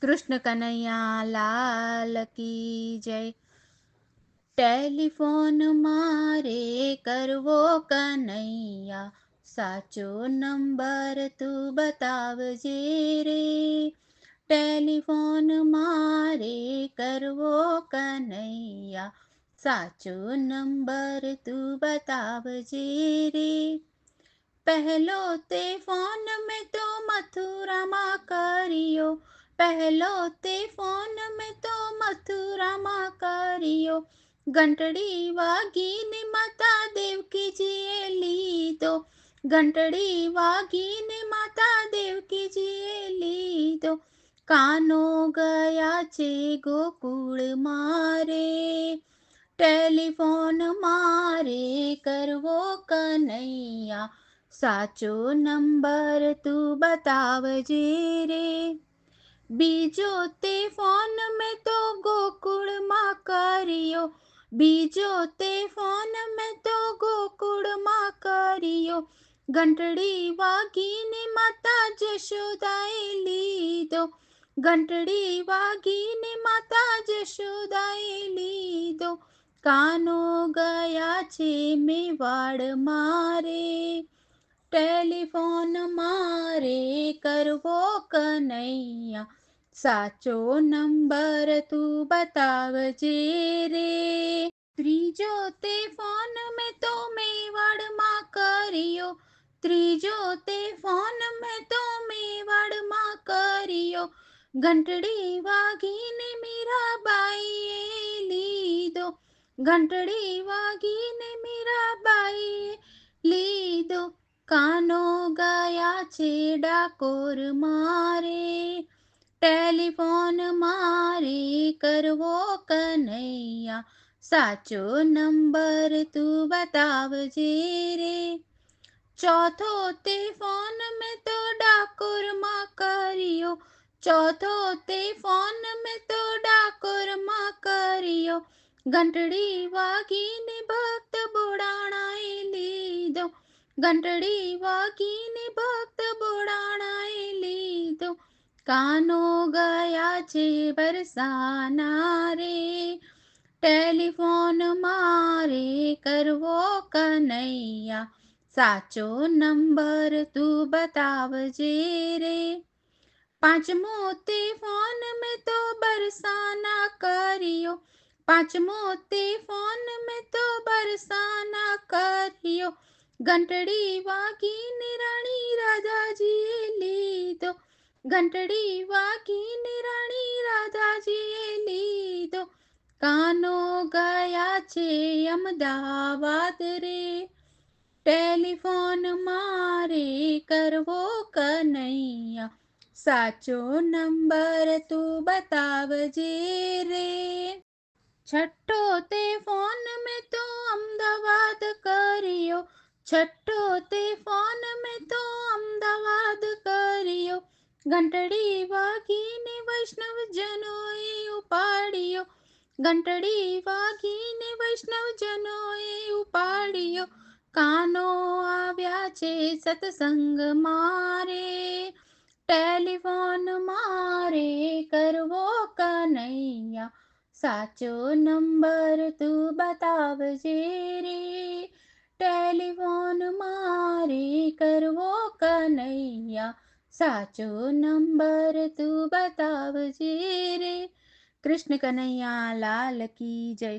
કૃષ્ણ કનૈયા લાલ કી જય ટેલિફોન મારે કરવો કનૈયા સાચો નંબર તું બતાવજે રે ટેલિફોન મારે કરવો કનૈયા સાચો નંબર તું બતાવજે રે પહેલો તે ફોન મેં તો મથુરામાં કર્યો પહેલો તે ફોન મેં તો મથુરામાં કર્યો ઘંટડી વાગીને માતા દેવકીજીએ લીધો ઘંટડી વાગીને માતા દેવકીજીએ લીધો કાનો ગયા છે ગોકુળ મારે ટેલિફોન મારે કરવો કનૈયા સાચો નંબર તું બતાવજે રે બીજો તે ફોન મેં તો ગોકુળમાં કર્યો. બીજો તે ફોન મેં તો ગોકુળમાં કર્યો. ઘંટડી વાગીને માતા જશોદાએ લીધો. ઘંટડી વાગીને માતા જશોદાએ લીધો. કાનો ગયા છે મેવાડ મારે. ટેલિફોન મારે કરવો કનૈયા. સાચો નંબર તું બતાવજે રે. ત્રીજો તે ફોન મેં તો મેવાડમાં કર્યો. ત્રીજો તે ફોન મેં તો મેવાડમાં કર્યો. ઘંટડી વાગીને મીરાબાઈએ લીધો. ઘંટડી વાગીને મીરાબાઈએ લીધો. કાનો ગયા છે ડાકોર મારે. ટેલિફોન મારે કરવો કનૈયા સાચો નંબર તું બતાવજે રે ચોથો તે ફોન મેં તો ડાકોરમાં કર્યો ચોથો તે ફોન મેં તો ડાકોરમાં કર્યો ઘંટડી વાગીને ભક્ત બોડાણાએ લીધો ઘંટડી વાગીને ભક્ત બોડાણાએ લીધો કાનો ગયા છે બરસાના રે ટેલિફોન મારે કરવો કનૈયા સાચો નંબર તું બતાવજે રે પાંચમો તે ફોન મેં તો બરસાના કર્યો પાંચમો તે ફોન મેં તો બરસાના કર્યો ઘંટડી વાગીને રાણી રાધાજીએ લીધો ઘંટડી વાગીને રાણી રાધાજીએ લીધો કાનો ગયા છે અમદાવાદ રે ટેલિફોન મારે કરવો કનૈયા સાચો નંબર તું બતાવજે રે છઠ્ઠો તે ફોન મેં તો અમદાવાદ કર્યો છઠ્ઠો તે ફોન ઘંટડી વાગીને વૈષ્ણવ જનોએ ઉપાડ્યો. ઘંટડી વાગીને વૈષ્ણવ જનોએ ઉપાડ્યો. કાનો આવ્યા છે સત્સંગ મારે. ટેલિફોન મારે કરવો કનૈયા. સાચો નંબર તું બતાવજે રે. ટેલિફોન મારે કરવો કનૈયા. સાચો નંબર તું બતાવજે રે કૃષ્ણ કનૈયા લાલ કી જય